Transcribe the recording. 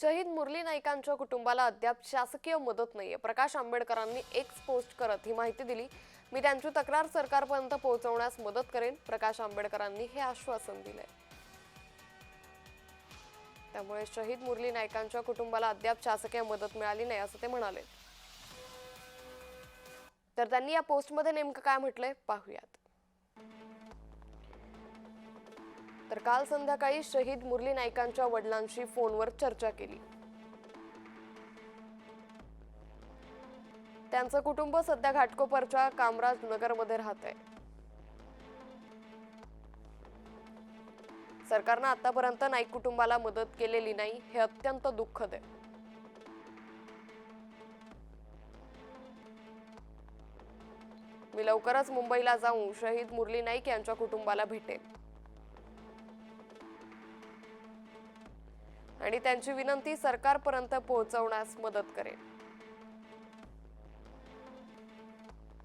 शहीद मुरली नाईकांच्या कुटुंबाला अद्याप शासकीय मदत नाहीये. प्रकाश आंबेडकरांनी एक्स पोस्ट करत ही माहिती दिली. मी त्यांची तक्रार सरकारपर्यंत पोहोचवण्यास मदत करेन प्रकाश आंबेडकरांनी हे आश्वासन दिलंय. त्यामुळे शहीद मुरली नाईकांच्या कुटुंबाला अद्याप शासकीय मदत मिळाली नाही असं ते म्हणाले. तर त्यांनी या पोस्टमध्ये नेमकं काय म्हटलंय? पाहूयात. तर काल संध्याकाळी शहीद मुरली नाईकांच्या वडिलांशी फोनवर चर्चा केली. त्यांचं कुटुंब सध्या घाटकोपरच्या कामराज नगरमध्ये राहत आहे सरकारनं आतापर्यंत नाईक कुटुंबाला मदत केलेली नाही हे अत्यंत दुःखद आहे. मी लवकरच मुंबईला जाऊन शहीद मुरली नाईक यांच्या कुटुंबाला भेटेन. आणि त्यांची विनंती सरकारपर्यंत पोहोचवण्यास मदत करेल.